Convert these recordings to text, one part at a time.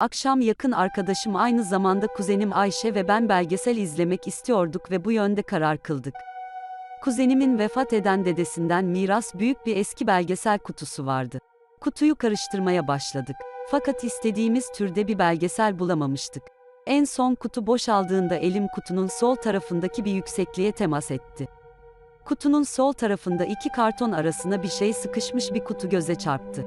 Akşam yakın arkadaşım aynı zamanda kuzenim Ayşe ve ben belgesel izlemek istiyorduk ve bu yönde karar kıldık. Kuzenimin vefat eden dedesinden miras büyük bir eski belgesel kutusu vardı. Kutuyu karıştırmaya başladık. Fakat istediğimiz türde bir belgesel bulamamıştık. En son kutu boşaldığında elim kutunun sol tarafındaki bir yüksekliğe temas etti. Kutunun sol tarafında iki karton arasına bir şey sıkışmış bir kutu göze çarptı.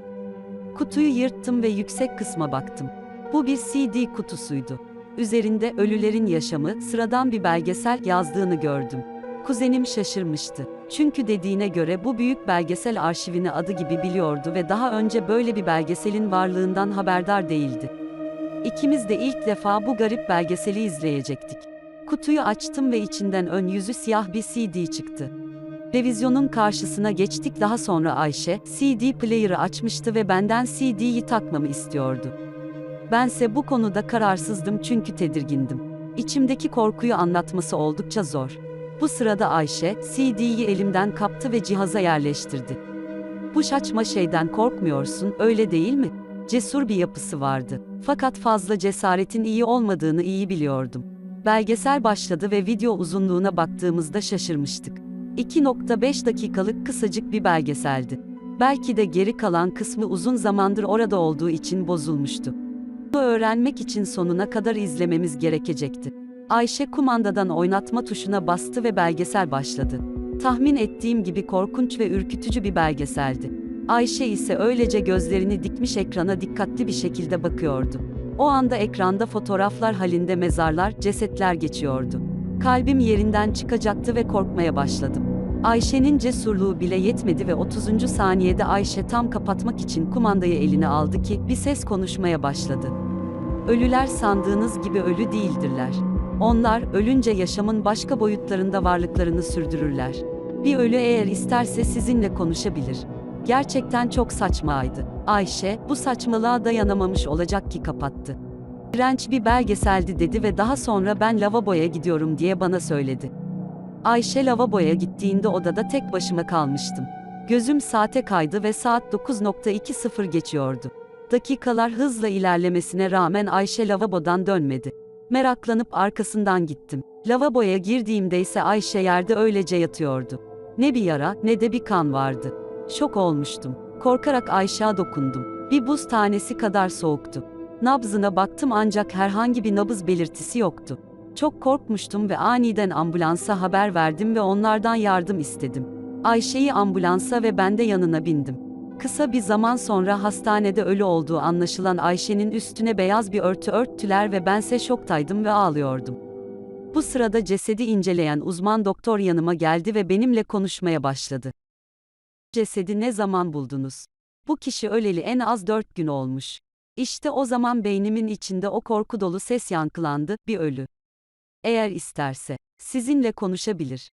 Kutuyu yırttım ve yüksek kısma baktım. Bu bir CD kutusuydu. Üzerinde ölülerin yaşamı, sıradan bir belgesel yazdığını gördüm. Kuzenim şaşırmıştı. Çünkü dediğine göre bu büyük belgesel arşivini adı gibi biliyordu ve daha önce böyle bir belgeselin varlığından haberdar değildi. İkimiz de ilk defa bu garip belgeseli izleyecektik. Kutuyu açtım ve içinden ön yüzü siyah bir CD çıktı. Revizyonun karşısına geçtik daha sonra Ayşe, CD player'ı açmıştı ve benden CD'yi takmamı istiyordu. Bense bu konuda kararsızdım çünkü tedirgindim. İçimdeki korkuyu anlatması oldukça zor. Bu sırada Ayşe, CD'yi elimden kaptı ve cihaza yerleştirdi. Bu saçma şeyden korkmuyorsun, öyle değil mi? Cesur bir yapısı vardı. Fakat fazla cesaretin iyi olmadığını iyi biliyordum. Belgesel başladı ve video uzunluğuna baktığımızda şaşırmıştık. 2.5 dakikalık kısacık bir belgeseldi. Belki de geri kalan kısmı uzun zamandır orada olduğu için bozulmuştu. Bunu öğrenmek için sonuna kadar izlememiz gerekecekti. Ayşe kumandadan oynatma tuşuna bastı ve belgesel başladı. Tahmin ettiğim gibi korkunç ve ürkütücü bir belgeseldi. Ayşe ise öylece gözlerini dikmiş ekrana dikkatli bir şekilde bakıyordu. O anda ekranda fotoğraflar halinde mezarlar, cesetler geçiyordu. Kalbim yerinden çıkacaktı ve korkmaya başladım. Ayşe'nin cesurluğu bile yetmedi ve 30. saniyede Ayşe tam kapatmak için kumandayı eline aldı ki bir ses konuşmaya başladı. Ölüler sandığınız gibi ölü değildirler. Onlar ölünce yaşamın başka boyutlarında varlıklarını sürdürürler. Bir ölü eğer isterse sizinle konuşabilir. Gerçekten çok saçmaydı. Ayşe, bu saçmalığa dayanamamış olacak ki kapattı. İğrenç bir belgeseldi dedi ve daha sonra ben lavaboya gidiyorum diye bana söyledi. Ayşe lavaboya gittiğinde odada tek başıma kalmıştım. Gözüm saate kaydı ve saat 9.20 geçiyordu. Dakikalar hızla ilerlemesine rağmen Ayşe lavabodan dönmedi. Meraklanıp arkasından gittim. Lavaboya girdiğimde ise Ayşe yerde öylece yatıyordu. Ne bir yara ne de bir kan vardı. Şok olmuştum. Korkarak Ayşe'ye dokundum. Bir buz tanesi kadar soğuktu. Nabzına baktım ancak herhangi bir nabız belirtisi yoktu. Çok korkmuştum ve aniden ambulansa haber verdim ve onlardan yardım istedim. Ayşe'yi ambulansa ve ben de yanına bindim. Kısa bir zaman sonra hastanede ölü olduğu anlaşılan Ayşe'nin üstüne beyaz bir örtü örttüler ve bense şoktaydım ve ağlıyordum. Bu sırada cesedi inceleyen uzman doktor yanıma geldi ve benimle konuşmaya başladı. Cesedi ne zaman buldunuz? Bu kişi öleli en az dört gün olmuş. İşte o zaman beynimin içinde o korku dolu ses yankılandı, bir ölü. Eğer isterse, sizinle konuşabilir.